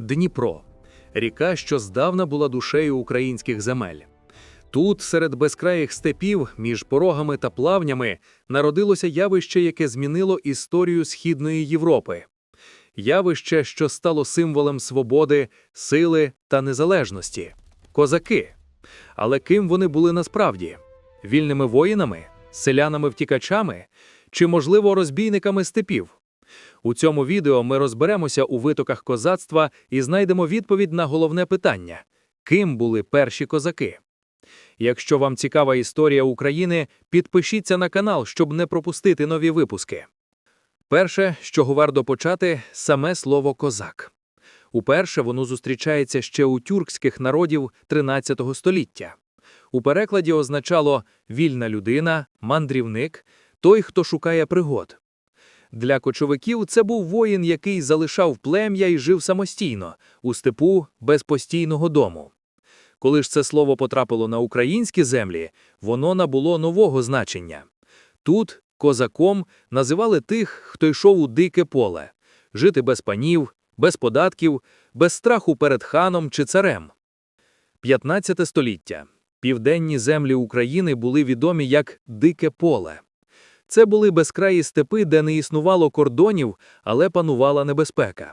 Дніпро ріка, що здавна була душею українських земель. Тут, серед безкраїх степів, між порогами та плавнями, народилося явище, яке змінило історію Східної Європи. Явище, що стало символом свободи, сили та незалежності козаки. Але ким вони були насправді? Вільними воїнами, селянами-втікачами чи, можливо, розбійниками степів? У цьому відео ми розберемося у витоках козацтва і знайдемо відповідь на головне питання: ким були перші козаки? Якщо вам цікава історія України, підпишіться на канал, щоб не пропустити нові випуски. Перше, чого варто почати, саме слово козак. Уперше воно зустрічається ще у тюркських народів 13 століття. У перекладі означало вільна людина, мандрівник, той, хто шукає пригод. Для кочовиків це був воїн, який залишав плем'я і жив самостійно, у степу без постійного дому. Коли ж це слово потрапило на українські землі, воно набуло нового значення. Тут козаком називали тих, хто йшов у дике поле, жити без панів, без податків, без страху перед ханом чи царем. 15 століття. Південні землі України були відомі як дике поле. Це були безкраї степи, де не існувало кордонів, але панувала небезпека.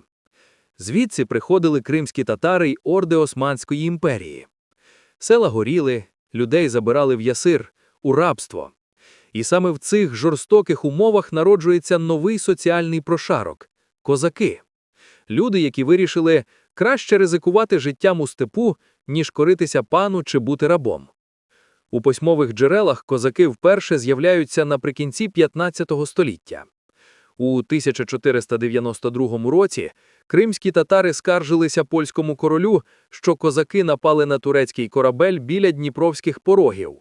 Звідси приходили кримські татари й орди Османської імперії. Села горіли, людей забирали в ясир, у рабство. І саме в цих жорстоких умовах народжується новий соціальний прошарок – козаки. Люди, які вирішили краще ризикувати життям у степу, ніж коритися пану чи бути рабом. У письмових джерелах козаки вперше з'являються наприкінці 15 століття. У 1492 році кримські татари скаржилися польському королю, що козаки напали на турецький корабель біля дніпровських порогів.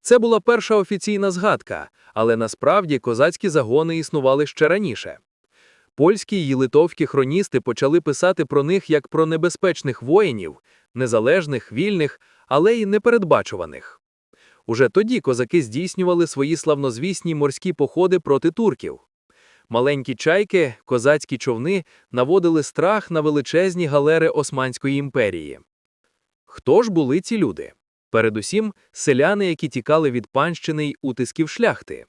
Це була перша офіційна згадка, але насправді козацькі загони існували ще раніше. Польські й литовські хроністи почали писати про них як про небезпечних воїнів, незалежних, вільних, але й непередбачуваних. Уже тоді козаки здійснювали свої славнозвісні морські походи проти турків. Маленькі чайки, козацькі човни наводили страх на величезні галери Османської імперії. Хто ж були ці люди? Передусім, селяни, які тікали від панщини й утисків шляхти.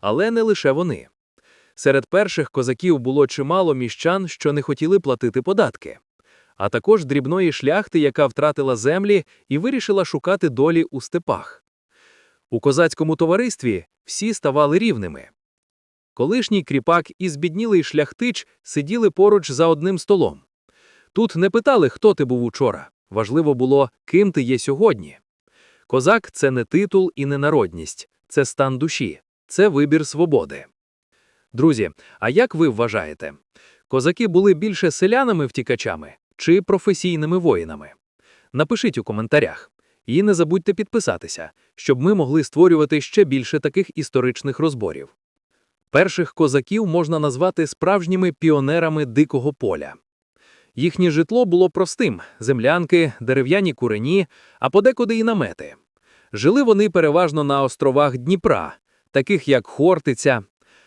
Але не лише вони. Серед перших козаків було чимало міщан, що не хотіли платити податки, а також дрібної шляхти, яка втратила землі і вирішила шукати долі у степах. У козацькому товаристві всі ставали рівними. Колишній кріпак і збіднілий шляхтич сиділи поруч за одним столом. Тут не питали, хто ти був учора. Важливо було, ким ти є сьогодні. Козак це не титул і не народність, це стан душі, це вибір свободи. Друзі, а як ви вважаєте? Козаки були більше селянами-втікачами чи професійними воїнами? Напишіть у коментарях. І не забудьте підписатися, щоб ми могли створювати ще більше таких історичних розборів. Перших козаків можна назвати справжніми піонерами дикого поля. Їхнє житло було простим землянки, дерев'яні курені, а подекуди й намети. Жили вони переважно на островах Дніпра, таких як Хортиця.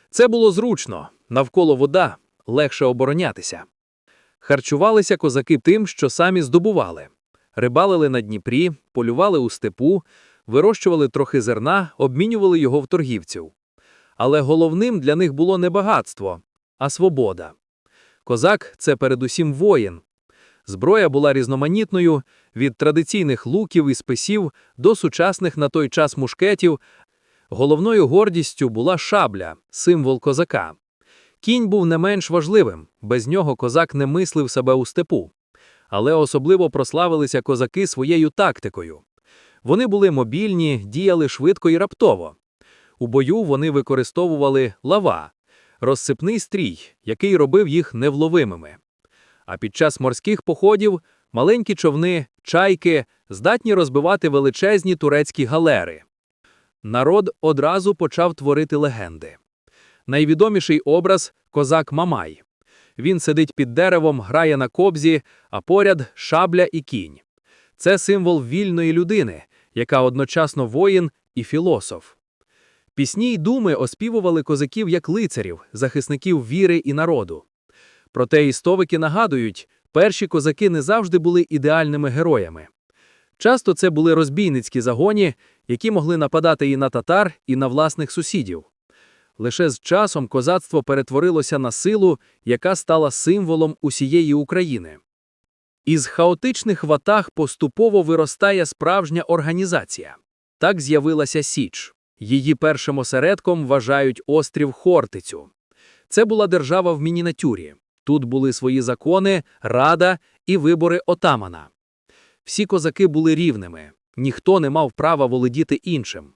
Це було зручно, навколо вода, легше оборонятися. Харчувалися козаки тим, що самі здобували. Рибалили на Дніпрі, полювали у степу, вирощували трохи зерна, обмінювали його в торгівців. Але головним для них було не багатство, а свобода. Козак це передусім воїн. Зброя була різноманітною від традиційних луків і списів до сучасних на той час мушкетів. Головною гордістю була шабля, символ козака. Кінь був не менш важливим, без нього козак не мислив себе у степу. Але особливо прославилися козаки своєю тактикою. Вони були мобільні, діяли швидко і раптово. У бою вони використовували лава, розсипний стрій, який робив їх невловимими. А під час морських походів маленькі човни, чайки здатні розбивати величезні турецькі галери. Народ одразу почав творити легенди. Найвідоміший образ козак Мамай. Він сидить під деревом, грає на кобзі, а поряд шабля і кінь. Це символ вільної людини, яка одночасно воїн і філософ. Пісні й думи оспівували козаків як лицарів, захисників віри і народу. Проте історики нагадують, перші козаки не завжди були ідеальними героями. Часто це були розбійницькі загоні, які могли нападати і на татар, і на власних сусідів. Лише з часом козацтво перетворилося на силу, яка стала символом усієї України. Із хаотичних ватаг поступово виростає справжня організація. Так з'явилася Січ. Її першим осередком вважають острів Хортицю. Це була держава в мініатюрі. Тут були свої закони, рада і вибори отамана. Всі козаки були рівними, ніхто не мав права володіти іншим.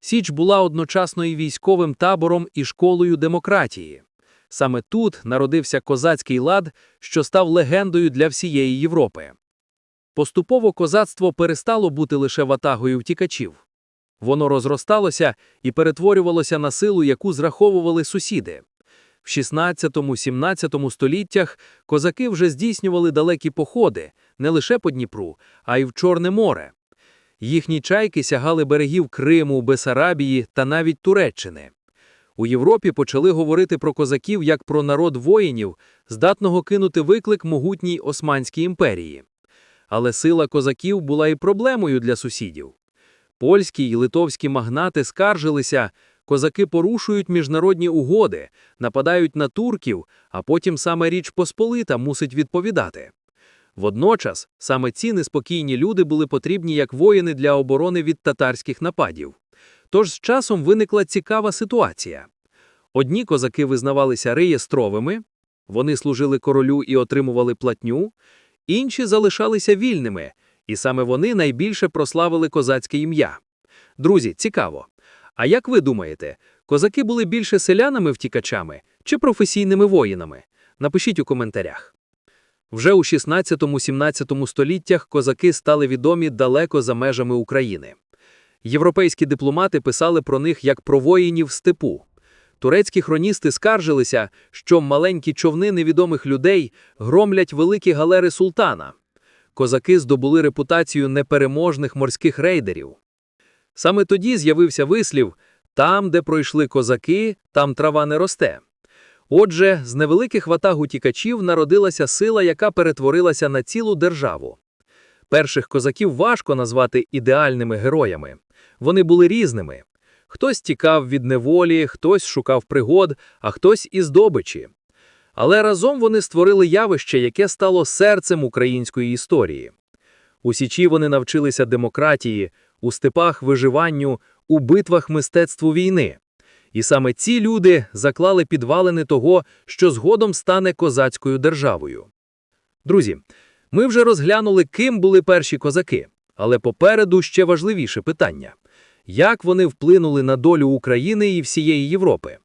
Січ була одночасно і військовим табором, і школою демократії. Саме тут народився козацький лад, що став легендою для всієї Європи. Поступово козацтво перестало бути лише ватагою втікачів. Воно розросталося і перетворювалося на силу, яку зраховували сусіди. В 16-17 століттях козаки вже здійснювали далекі походи не лише по Дніпру, а й в Чорне море. Їхні чайки сягали берегів Криму, Бесарабії та навіть Туреччини. У Європі почали говорити про козаків як про народ воїнів, здатного кинути виклик могутній Османській імперії. Але сила козаків була і проблемою для сусідів. Польські й литовські магнати скаржилися, козаки порушують міжнародні угоди, нападають на турків, а потім саме Річ Посполита мусить відповідати. Водночас саме ці неспокійні люди були потрібні як воїни для оборони від татарських нападів. Тож з часом виникла цікава ситуація. Одні козаки визнавалися реєстровими, вони служили королю і отримували платню, інші залишалися вільними, і саме вони найбільше прославили козацьке ім'я. Друзі, цікаво. А як ви думаєте, козаки були більше селянами-втікачами чи професійними воїнами? Напишіть у коментарях. Вже у 16-17 століттях козаки стали відомі далеко за межами України. Європейські дипломати писали про них як про воїнів степу. Турецькі хроністи скаржилися, що маленькі човни невідомих людей громлять великі галери султана. Козаки здобули репутацію непереможних морських рейдерів. Саме тоді з'явився вислів «там, де пройшли козаки, там трава не росте». Отже, з невеликих ватаг утікачів народилася сила, яка перетворилася на цілу державу. Перших козаків важко назвати ідеальними героями. Вони були різними. Хтось тікав від неволі, хтось шукав пригод, а хтось із здобичі. Але разом вони створили явище, яке стало серцем української історії. У Січі вони навчилися демократії, у степах виживанню, у битвах мистецтву війни. І саме ці люди заклали підвалини того, що згодом стане козацькою державою. Друзі, ми вже розглянули, ким були перші козаки, але попереду ще важливіше питання як вони вплинули на долю України і всієї Європи.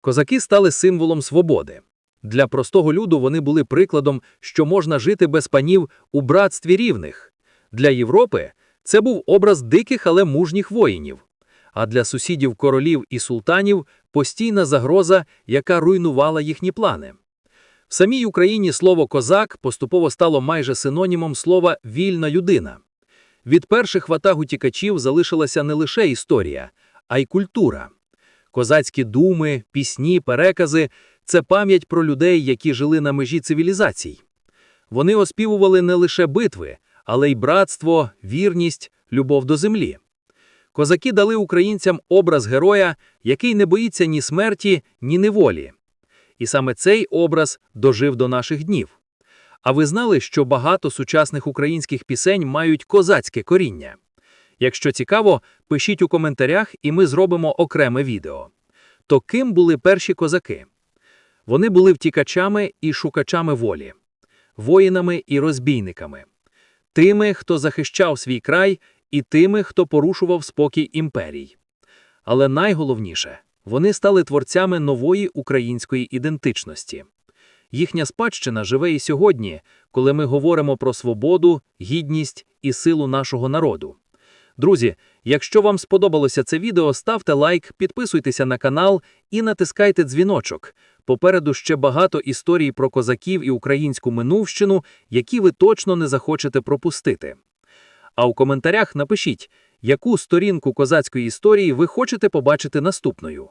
Козаки стали символом свободи. Для простого люду вони були прикладом, що можна жити без панів у братстві рівних. Для Європи це був образ диких, але мужніх воїнів. А для сусідів королів і султанів постійна загроза, яка руйнувала їхні плани. В самій Україні слово козак поступово стало майже синонімом слова вільна людина. Від перших ватаг утікачів залишилася не лише історія, а й культура. Козацькі думи, пісні, перекази це пам'ять про людей, які жили на межі цивілізацій. Вони оспівували не лише битви, але й братство, вірність, любов до землі. Козаки дали українцям образ героя, який не боїться ні смерті, ні неволі. І саме цей образ дожив до наших днів. А ви знали, що багато сучасних українських пісень мають козацьке коріння? Якщо цікаво, пишіть у коментарях, і ми зробимо окреме відео. То ким були перші козаки? Вони були втікачами і шукачами волі, воїнами і розбійниками, тими, хто захищав свій край, і тими, хто порушував спокій імперій. Але найголовніше, вони стали творцями нової української ідентичності. Їхня спадщина живе і сьогодні, коли ми говоримо про свободу, гідність і силу нашого народу. Друзі, якщо вам сподобалося це відео, ставте лайк, підписуйтеся на канал і натискайте дзвіночок. Попереду ще багато історій про козаків і українську минувщину, які ви точно не захочете пропустити. А у коментарях напишіть, яку сторінку козацької історії ви хочете побачити наступною.